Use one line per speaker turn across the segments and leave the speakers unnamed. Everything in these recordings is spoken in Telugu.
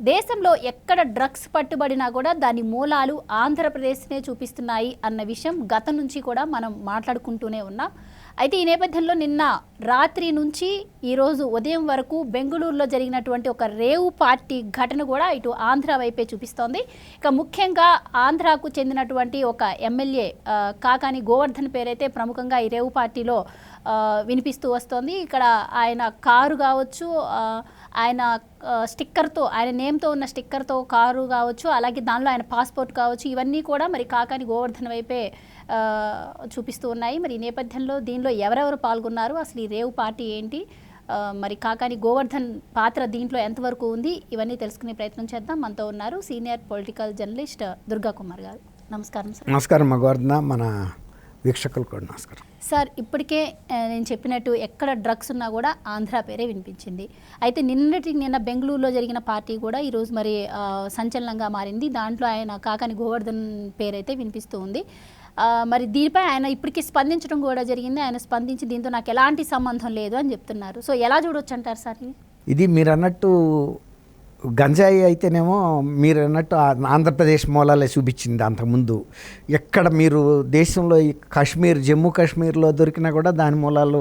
దేశంలో ఎక్కడ డ్రగ్స్ పట్టుబడినా కూడా దాని మూలాలు ఆంధ్రప్రదేశ్నే చూపిస్తున్నాయి అన్న విషయం గతం నుంచి కూడా మనం మాట్లాడుకుంటూనే ఉన్నాం. అయితే ఈ నేపథ్యంలో నిన్న రాత్రి నుంచి ఈరోజు ఉదయం వరకు బెంగళూరులో జరిగినటువంటి ఒక రేవు పార్టీ ఘటన కూడా ఇటు ఆంధ్ర వైపే చూపిస్తోంది. ఇక ముఖ్యంగా ఆంధ్రాకు చెందినటువంటి ఒక ఎమ్మెల్యే కాకాని గోవర్ధన్ పేరైతే ప్రముఖంగా ఈ రేవు పార్టీలో వినిపిస్తూ వస్తోంది. ఇక్కడ ఆయన కారు కావచ్చు ఆయన స్టిక్కర్తో ఆయన నేమ్తో ఉన్న స్టిక్కర్తో కారు కావచ్చు అలాగే దానిలో ఆయన పాస్పోర్ట్ కావచ్చు ఇవన్నీ కూడా మరి కాకాని గోవర్ధన్ వైపే చూపిస్తూ ఉన్నాయి. మరి ఈ నేపథ్యంలో దీనిలో ఎవరెవరు పాల్గొన్నారు? అసలు ఈ రేవు పార్టీ ఏంటి? మరి కాకాని గోవర్ధన్ పాత్ర దీంట్లో ఎంతవరకు ఉంది? ఇవన్నీ తెలుసుకునే ప్రయత్నం చేద్దాం. మనతో ఉన్నారు senior political journalist Durga Kumar గారు. నమస్కారం సార్.
నమస్కారం మగవర్ధన మన వీక్షకులు కూడా నమస్కారం.
సార్ ఇప్పటికే నేను చెప్పినట్టు ఎక్కడ డ్రగ్స్ ఉన్నా కూడా ఆంధ్ర పేరే వినిపించింది. అయితే నిన్నటి నిన్న బెంగళూరులో జరిగిన పార్టీ కూడా ఈరోజు మరి సంచలనంగా మారింది. దాంట్లో ఆయన కాకాని గోవర్ధన్ పేరైతే వినిపిస్తూ ఉంది. మరి దీనిపై ఆయన ఇప్పటికీ స్పందించడం కూడా జరిగింది. ఆయన స్పందించి దీంతో నాకు ఎలాంటి సంబంధం లేదు అని చెప్తున్నారు. సో ఎలా చూడొచ్చు అంటారు సార్ ఇది?
మీరు అన్నట్టు గంజాయి అయితేనేమో మీరు అన్నట్టు ఆంధ్రప్రదేశ్ మూలాలే చూపించింది అంతకుముందు. ఎక్కడ మీరు దేశంలో ఈ కాశ్మీర్ జమ్మూ కాశ్మీర్లో దొరికినా కూడా దాని మూలాలు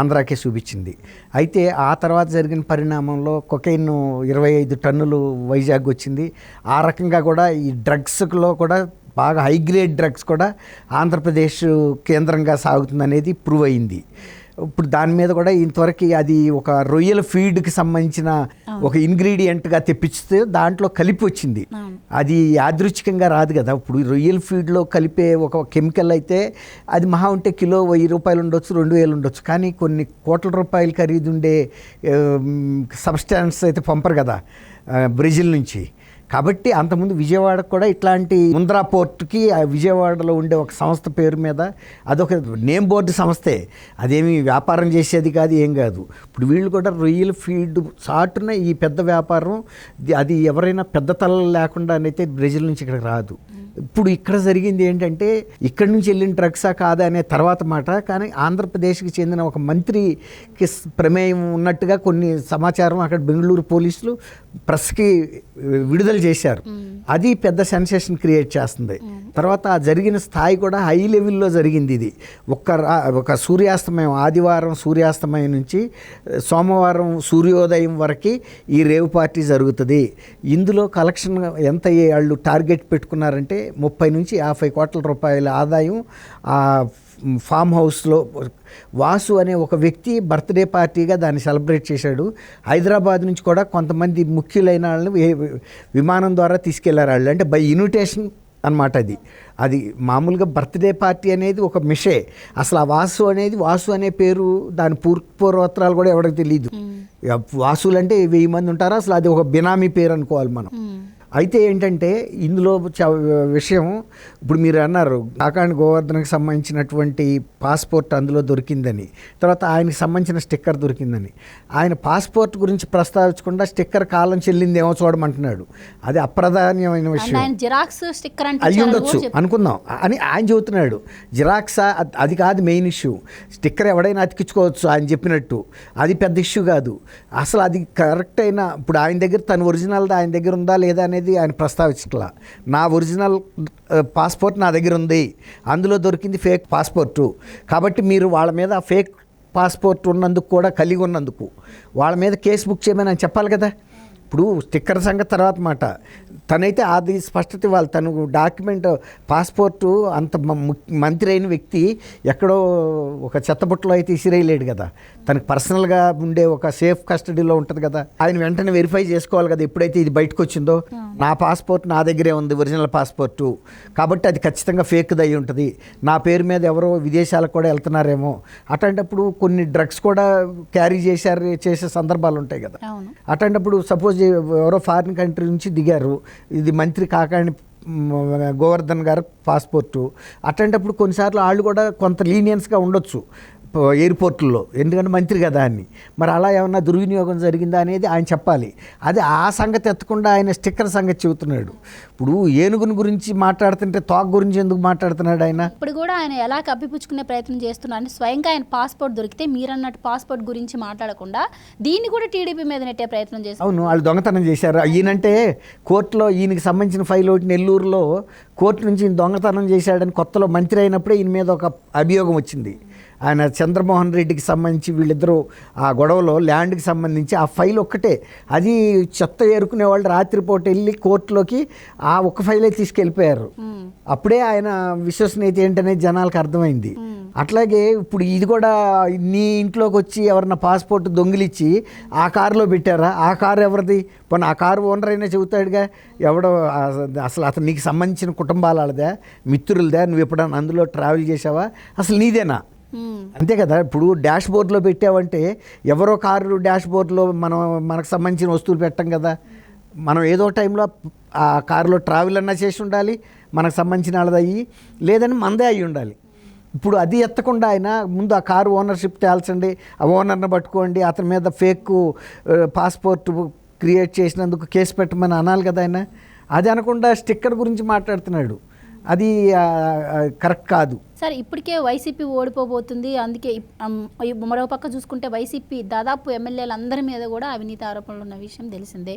ఆంధ్రాకే చూపించింది. అయితే ఆ తర్వాత జరిగిన పరిణామంలో కొకైన్ ఇరవై ఐదు టన్నులు వైజాగ్ వచ్చింది. ఆ రకంగా కూడా ఈ డ్రగ్స్లో కూడా బాగా హై గ్రేడ్ డ్రగ్స్ కూడా ఆంధ్రప్రదేశ్ కేంద్రంగా సాగుతుంది అనేది ప్రూవ్ అయింది. ఇప్పుడు దాని మీద కూడా ఇంతవరకు అది ఒక రొయ్యల ఫీడ్కి సంబంధించిన ఒక ఇంగ్రీడియంట్గా తెప్పిస్తే దాంట్లో కలిపి వచ్చింది. అది యాదృచ్ఛికంగా రాదు కదా. ఇప్పుడు రొయ్యల ఫీడ్లో కలిపే ఒక కెమికల్ అయితే అది మహా ఉంటే కిలో వెయ్యి రూపాయలు ఉండొచ్చు రెండు వేలు ఉండొచ్చు. కానీ కొన్ని కోట్ల రూపాయలు ఖరీదు ఉండే సబ్స్టాన్స్ అయితే పంపరు కదా బ్రెజిల్ నుంచి. కాబట్టి అంతకుముందు విజయవాడకు కూడా ఇట్లాంటి ముంద్రా పోర్ట్కి ఆ విజయవాడలో ఉండే ఒక సంస్థ పేరు మీద అదొక నేమ్ బోర్డు సంస్థే. అదేమి వ్యాపారం చేసేది కాదు ఏం కాదు. ఇప్పుడు వీళ్ళు కూడా రొయ్యల ఫీల్డ్ చాటున ఈ పెద్ద వ్యాపారం అది ఎవరైనా పెద్ద తలలు లేకుండా అయితే బ్రెజిల్ నుంచి ఇక్కడికి రాదు. ఇప్పుడు ఇక్కడ జరిగింది ఏంటంటే ఇక్కడి నుంచి వెళ్ళిన డ్రగ్సా కాదా అనే తర్వాత మాట కానీ ఆంధ్రప్రదేశ్కి చెందిన ఒక మంత్రికి ప్రమేయం ఉన్నట్టుగా కొన్ని సమాచారం అక్కడ బెంగళూరు పోలీసులు ప్రెస్కి విడుదల చేశారు. అది పెద్ద సెన్సేషన్ క్రియేట్ చేస్తుంది. తర్వాత ఆ జరిగిన స్థాయి కూడా హై లెవెల్లో జరిగింది ఇది. ఒక్క ఒక సూర్యాస్తమయం ఆదివారం సూర్యాస్తమయం నుంచి సోమవారం సూర్యోదయం వరకు ఈ రేవ్ పార్టీ జరుగుతుంది. ఇందులో కలెక్షన్ ఎంత అయ్యే వాళ్ళు టార్గెట్ పెట్టుకున్నారంటే ముప్పై నుంచి యాభై కోట్ల రూపాయల ఆదాయం ఆ ఫామ్ హౌస్లో వాసు అనే ఒక వ్యక్తి బర్త్డే పార్టీగా దాన్ని సెలబ్రేట్ చేశాడు. హైదరాబాద్ నుంచి కూడా కొంతమంది ముఖ్యులైన వాళ్ళని విమానం ద్వారా తీసుకెళ్ళారు వాళ్ళు. అంటే బై ఇన్విటేషన్ అన్నమాట అది. అది మామూలుగా బర్త్డే పార్టీ అనేది ఒక మిషే. అసలు ఆ వాసు అనేది వాసు అనే పేరు దాని పూర్ పూర్వోత్తరాలు కూడా ఎవరికి తెలియదు వాసులు అంటే వెయ్యి మంది ఉంటారు. అసలు అది ఒక బినామీ పేరు అనుకోవాలి మనం. అయితే ఏంటంటే ఇందులో విషయం ఇప్పుడు మీరు అన్నారు కాకాని గోవర్ధన్కి సంబంధించినటువంటి పాస్పోర్ట్ అందులో దొరికిందని తర్వాత ఆయనకి సంబంధించిన స్టిక్కర్ దొరికిందని. ఆయన పాస్పోర్ట్ గురించి ప్రస్తావించకుండా స్టిక్కర్ కాలం చెల్లిందేమో చూడమంటున్నాడు. అది అప్రధాన్యమైన విషయం.
జిరాక్స్ స్టిక్కర్ అంటే
అయి ఉండొచ్చు. అనుకుందాం. అని ఆయన చెబుతున్నాడు. జిరాక్సా అద్- అది కాదు మెయిన్ ఇష్యూ. స్టిక్కర్ ఎవడైనా అతికించుకోవచ్చు ఆయన చెప్పినట్టు. అది పెద్ద ఇష్యూ కాదు. అసలు అది కరెక్ట్ అయిన ఇప్పుడు ఆయన దగ్గర తన ఒరిజినల్ ఆయన దగ్గర ఉందా లేదా అనేది ఆయన ప్రస్తావించట్లా. నా ఒరిజినల్ పాస్పోర్ట్ నా దగ్గర ఉంది. అందులో దొరికింది ఫేక్ పాస్పోర్టు. కాబట్టి మీరు వాళ్ళ మీద ఫేక్ పాస్పోర్ట్ ఉన్నందుకు కూడా కలిగి ఉన్నందుకు. వాళ్ళ మీద కేసు బుక్ చేయమని చెప్పాలి కదా? ఇప్పుడు స్టిక్కర్ సంగతి తర్వాత మాట. తనైతే అది స్పష్టత ఇవ్వాలి. తను డాక్యుమెంట్ పాస్పోర్టు అంత మంత్రి అయిన వ్యక్తి ఎక్కడో ఒక చెత్తబుట్టలో అయితే ఇసిరేయలేడు కదా. తనకు పర్సనల్గా ఉండే ఒక సేఫ్ కస్టడీలో ఉంటుంది కదా. ఆయన వెంటనే వెరిఫై చేసుకోవాలి కదా ఎప్పుడైతే ఇది బయటకు వచ్చిందో. నా పాస్పోర్ట్ నా దగ్గరే ఉంది ఒరిజినల్ పాస్పోర్టు. కాబట్టి అది ఖచ్చితంగా ఫేక్ది అయి ఉంటుంది. నా పేరు మీద ఎవరో విదేశాలకు కూడా వెళ్తున్నారేమో. అట్లాంటప్పుడు కొన్ని డ్రగ్స్ కూడా క్యారీ చేశారు చేసే సందర్భాలు ఉంటాయి కదా. అట్లాంటప్పుడు సపోజ్ ఎవరో ఫారిన్ కంట్రీ నుంచి దిగారు. ఇది మంత్రి కాకాని గోవర్ధన్ గారు పాస్పోర్టు. అట్లాంటప్పుడు కొన్నిసార్లు వాళ్ళు కూడా కొంత లీనియన్స్గా ఉండొచ్చు. ఎయిర్పోర్టుల్లో ఎందుకంటే మంత్రి కదా అని. మరి అలా ఏమన్నా దుర్వినియోగం జరిగిందా అనేది ఆయన చెప్పాలి. అది ఆ సంగతి ఎత్తకుండా ఆయన స్టిక్కర్ సంగతి చెబుతున్నాడు. ఇప్పుడు ఏనుగుని గురించి మాట్లాడుతుంటే తోక గురించి ఎందుకు మాట్లాడుతున్నాడు ఆయన?
ఇప్పుడు కూడా ఆయన ఎలా కప్పిపుచ్చుకునే ప్రయత్నం చేస్తున్నారు అంటే స్వయంగా ఆయన పాస్పోర్ట్ దొరికితే మీరన్నట్టు పాస్పోర్ట్ గురించి మాట్లాడకుండా దీన్ని కూడా టీడీపీ మీద నెట్టే ప్రయత్నం చేస్తారు
అవును వాళ్ళు దొంగతనం చేశారు. ఈయనంటే కోర్టులో ఈయనకి సంబంధించిన ఫైల్ ఒకటి నెల్లూరులో కోర్టు నుంచి ఈయన దొంగతనం చేశాడని కొత్తలో మంత్రి అయినప్పుడే ఈయన మీద ఒక అభియోగం వచ్చింది. ఆయన చంద్రమోహన్ రెడ్డికి సంబంధించి వీళ్ళిద్దరూ ఆ గొడవలో ల్యాండ్కి సంబంధించి ఆ ఫైల్ ఒక్కటే. అది చెత్త ఏరుకునే వాళ్ళు రాత్రిపూట వెళ్ళి కోర్టులోకి ఆ ఒక్క ఫైలే తీసుకెళ్ళిపోయారు. అప్పుడే ఆయన విశ్వసనీయత ఏంటనేది జనాలకు అర్థమైంది. అట్లాగే ఇప్పుడు ఇది కూడా నీ ఇంట్లోకి వచ్చి ఎవరన్నా పాస్పోర్ట్ దొంగిలిచ్చి ఆ కారులో పెట్టారా? ఆ కారు ఎవరిది? పోనీ ఆ కారు ఓనర్ అయినా చెబుతాడుగా ఎవడో అసలు అతను నీకు సంబంధించిన కుటుంబాలదా మిత్రులదా నువ్వు ఎప్పుడన్నా అందులో ట్రావెల్ చేసావా అసలు నీదేనా. అంతే కదా ఇప్పుడు డాష్ బోర్డ్లో పెట్టావంటే ఎవరో కారు డాష్ బోర్డ్లో మనం మనకు సంబంధించిన వస్తువులు పెట్టం కదా. మనం ఏదో టైంలో ఆ కారులో ట్రావెల్ అన్నా చేసి ఉండాలి మనకు సంబంధించిన వాళ్ళది అయ్యి లేదని మందే అయ్యి ఉండాలి. ఇప్పుడు అది ఎత్తకుండా ఆయన ముందు ఆ కారు ఓనర్షిప్ తేల్చండి ఆ ఓనర్ని పట్టుకోండి అతని మీద ఫేక్ పాస్పోర్ట్ క్రియేట్ చేసినందుకు కేసు పెట్టమని అనాలి కదా ఆయన? అది అనకుండా స్టిక్కర్ గురించి మాట్లాడుతున్నాడు. అది కరెక్ట్ కాదు.
సరే ఇప్పటికే వైసీపీ ఓడిపోబోతుంది. అందుకే మరో పక్క చూసుకుంటే వైసీపీ దాదాపు ఎమ్మెల్యేలు అందరి మీద కూడా అవినీతి ఆరోపణలు ఉన్న విషయం తెలిసిందే.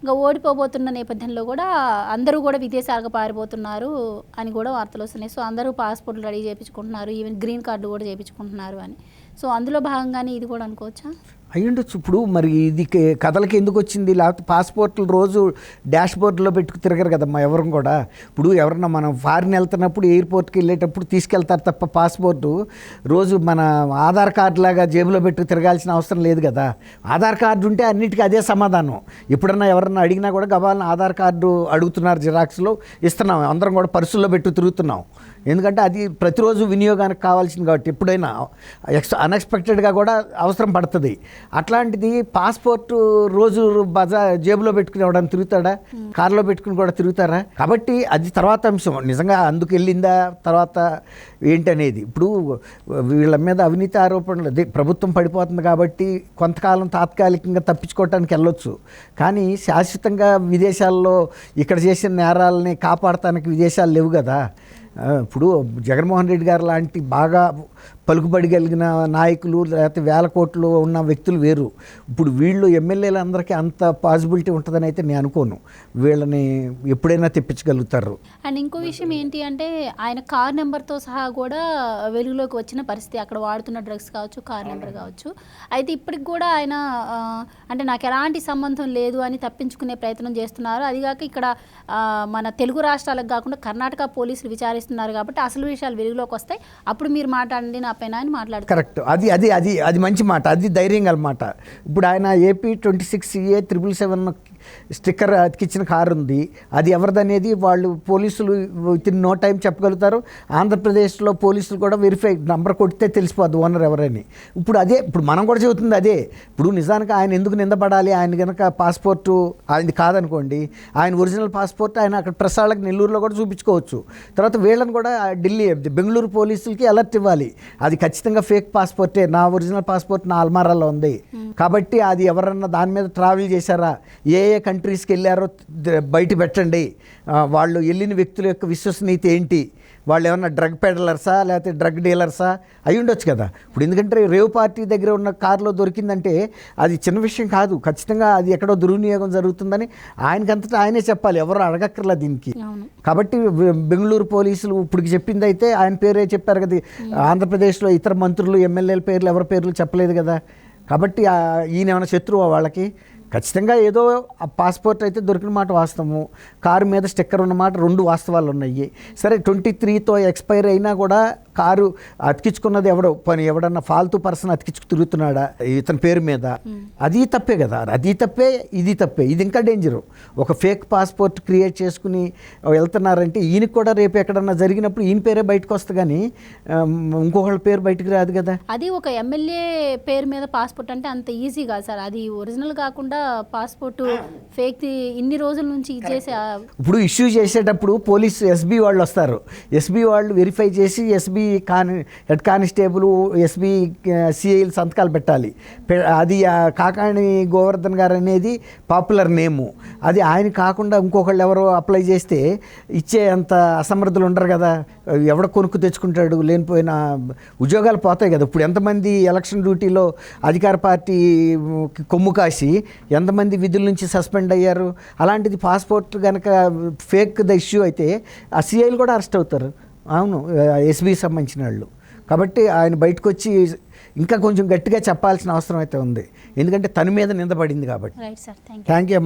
ఇంకా ఓడిపోబోతున్న నేపథ్యంలో కూడా అందరూ కూడా విదేశాలకు పారిపోతున్నారు అని కూడా వార్తలు వస్తున్నాయి. సో అందరూ పాస్పోర్ట్లు రెడీ చేయించుకుంటున్నారు ఈవెన్ గ్రీన్ కార్డు కూడా చేయించుకుంటున్నారు అని. సో అందులో భాగంగానే ఇది కూడా అనుకోవచ్చా?
అయ్యుండొచ్చు. ఇప్పుడు మరి ఇది కథలకి ఎందుకు వచ్చింది? లేకపోతే పాస్పోర్ట్లు రోజు డాష్ బోర్డులో పెట్టుకు తిరగరు కదమ్మా ఎవరు కూడా. ఇప్పుడు ఎవరన్నా మనం ఫారిన్ వెళ్తున్నప్పుడు ఎయిర్పోర్ట్కి వెళ్ళేటప్పుడు తీసుకెళ్తారు తప్ప పాస్పోర్టు రోజు మన ఆధార్ కార్డు లాగా జేబులో పెట్టుకు తిరగాల్సిన అవసరం లేదు కదా. ఆధార్ కార్డు ఉంటే అన్నిటికీ అదే సమాధానం. ఎప్పుడన్నా ఎవరన్నా అడిగినా కూడా గబాలను ఆధార్ కార్డు అడుగుతున్నారు జిరాక్స్లో ఇస్తున్నాం. అందరం కూడా పర్సుల్లో పెట్టు తిరుగుతున్నాం. ఎందుకంటే అది ప్రతిరోజు వినియోగానికి కావాల్సింది కాబట్టి ఎప్పుడైనా ఎక్స్ అన్ఎక్స్పెక్టెడ్గా కూడా అవసరం పడుతుంది. అట్లాంటిది పాస్పోర్ట్ రోజు బజా జేబులో పెట్టుకుని ఎవడన్నా తిరుగుతాడా? కారులో పెట్టుకుని కూడా తిరుగుతారా? కాబట్టి అది తర్వాత అంశం. నిజంగా అందుకు వెళ్ళిందా తర్వాత ఏంటనేది. ఇప్పుడు వీళ్ళ మీద అవినీతి ఆరోపణలు అదే ప్రభుత్వం పడిపోతుంది కాబట్టి కొంతకాలం తాత్కాలికంగా తప్పించుకోవటానికి వెళ్ళొచ్చు. కానీ శాశ్వతంగా విదేశాల్లో ఇక్కడ చేసిన నేరాలని కాపాడటానికి విదేశాలు లేవు కదా. ఇప్పుడు జగన్మోహన్ రెడ్డి గారు లాంటి బాగా పలుకుబడి కలిగిన నాయకులు లేకపోతే వేల కోట్లు ఉన్న వ్యక్తులు వేరు. ఇప్పుడు వీళ్ళు ఎమ్మెల్యేలందరికీ అంత పాసిబిలిటీ ఉంటుందని అయితే నేను అనుకోను. వీళ్ళని ఎప్పుడైనా తెప్పించగలుగుతారు.
అండ్ ఇంకో విషయం ఏంటి అంటే ఆయన కార్ నెంబర్తో సహా కూడా వెలుగులోకి వచ్చిన పరిస్థితి. అక్కడ వాడుతున్న డ్రగ్స్ కావచ్చు కార్ నెంబర్ కావచ్చు. అయితే ఇప్పటికి కూడా ఆయన అంటే నాకు ఎలాంటి సంబంధం లేదు అని తప్పించుకునే ప్రయత్నం చేస్తున్నారు. అదిగాక ఇక్కడ మన తెలుగు రాష్ట్రాలకు కాకుండా కర్ణాటక పోలీసులు విచారిస్తున్నారు కాబట్టి అసలు విషయాలు వెలుగులోకి వస్తాయి. అప్పుడు మీరు మాట్లాడండి నా తప్పేనా అని మాట్లాడుతారు
కరెక్ట్. అది అది అది అది మంచి మాట. అది ధైర్యం గల మాట. ఇప్పుడు ఆయన AP twenty six A triple seven sticker అతికిచ్చిన car ఉంది. అది ఎవరిదనేది వాళ్ళు పోలీసులు విత్ ఇన్ నో టైం చెప్పగలుగుతారు. ఆంధ్రప్రదేశ్లో పోలీసులు కూడా వెరిఫై నంబర్ కొడితే తెలిసిపోద్ది ఓనర్ ఎవరని. ఇప్పుడు అదే ఇప్పుడు మనం కూడా చెబుతుంది అదే. ఇప్పుడు నిజానికి ఆయన ఎందుకు నిందపడాలి ఆయన కనుక పాస్పోర్టు ఆయనది కాదనుకోండి. ఆయన ఒరిజినల్ పాస్పోర్ట్ ఆయన అక్కడ ప్రసాళ్ళకి నెల్లూరులో కూడా చూపించుకోవచ్చు. తర్వాత వీళ్ళని కూడా ఢిల్లీ బెంగళూరు పోలీసులకి అలర్ట్ ఇవ్వాలి. అది ఖచ్చితంగా ఫేక్ పాస్పోర్టే. నా ఒరిజినల్ పాస్పోర్ట్ నా అల్మారాలో ఉంది. కాబట్టి అది ఎవరన్నా దాని మీద ట్రావెల్ చేశారా? ఏ ఏ కంట్రీస్కి వెళ్ళారో బయట పెట్టండి. వాళ్ళు వెళ్ళిన వ్యక్తుల యొక్క విశ్వసనీయత ఏంటి? వాళ్ళు ఏమన్నా డ్రగ్ పెడలర్సా లేకపోతే డ్రగ్ డీలర్సా? అయి ఉండొచ్చు కదా. ఇప్పుడు ఎందుకంటే రేవ్ పార్టీ దగ్గర ఉన్న కారులో దొరికిందంటే అది చిన్న విషయం కాదు. ఖచ్చితంగా అది ఎక్కడో దుర్వినియోగం జరుగుతుందని ఆయనకంతటా ఆయనే చెప్పాలి. ఎవరు అడగక్కర్లా దీనికి. కాబట్టి బెంగళూరు పోలీసులు ఇప్పుడు చెప్పింది అయితే ఆయన పేరే చెప్పారు కదా. ఆంధ్రప్రదేశ్లో ఇతర మంత్రులు ఎమ్మెల్యేల పేర్లు ఎవరి పేర్లు చెప్పలేదు కదా. కాబట్టి ఈయన ఏమైనా శత్రువా వాళ్ళకి? ఖచ్చితంగా ఏదో ఆ పాస్పోర్ట్ అయితే దొరికిన మాట వాస్తవము. కారు మీద స్టిక్కర్ ఉన్న మాట రెండు వాస్తవాలు ఉన్నాయి సరే ట్వంటీ త్రీతో ఎక్స్పైర్ అయినా కూడా కారు అతికించుకున్నది ఎవడో పని ఎవడన్నా ఫాల్తూ పర్సన్ అతికించుకు తిరుగుతున్నాడా ఇతని పేరు మీద? అది తప్పే కదా. అది తప్పే ఇది తప్పే. ఇది ఇంకా డేంజరు ఒక ఫేక్ పాస్పోర్ట్ క్రియేట్ చేసుకుని వెళ్తున్నారంటే ఈయనకి కూడా రేపు ఎక్కడన్నా జరిగినప్పుడు ఈయన పేరే బయటకు వస్తుంది కానీ ఇంకొకళ్ళ పేరు బయటకు రాదు కదా.
అది ఒక ఎమ్మెల్యే పేరు మీద పాస్పోర్ట్ అంటే అంత ఈజీ కాదు సార్. అది ఒరిజినల్ కాకుండా పాస్పోర్ట్ ఫేక్ ఇన్ని రోజుల నుంచి ఆ-
ఇప్పుడు ఇష్యూ చేసేటప్పుడు పోలీసు ఎస్బీ వాళ్ళు వస్తారు. ఎస్బీ వాళ్ళు వెరిఫై చేసి ఎస్బీ కాని హెడ్ కానిస్టేబుల్ ఎస్బీ సిఐలు సంతకాలు పెట్టాలి. అది కాకాణి గోవర్ధన్ గారు అనేది పాపులర్ నేము. అది ఆయన కాకుండా ఇంకొకళ్ళు ఎవరో అప్లై చేస్తే ఇచ్చే అంత అసమర్థులు ఉండరు కదా. ఎవడ కొనుక్కు తెచ్చుకుంటాడు లేనిపోయిన ఉద్యోగాలు పోతాయి కదా. ఇప్పుడు ఎంతమంది ఎలక్షన్ డ్యూటీలో అధికార పార్టీ కొమ్ము కాసి ఎంతమంది విధుల నుంచి సస్పెండ్ అయ్యారు? అలాంటిది పాస్పోర్ట్ కనుక ఫేక్ ద ఇష్యూ అయితే ఆ సిఐలు కూడా అరెస్ట్ అవుతారు. అవును ఎస్బీ సంబంధించిన వాళ్ళు. కాబట్టి ఆయన బయటకు వచ్చి ఇంకా కొంచెం గట్టిగా చెప్పాల్సిన అవసరం అయితే ఉంది. ఎందుకంటే తన మీద నిందపడింది కాబట్టి. Thank you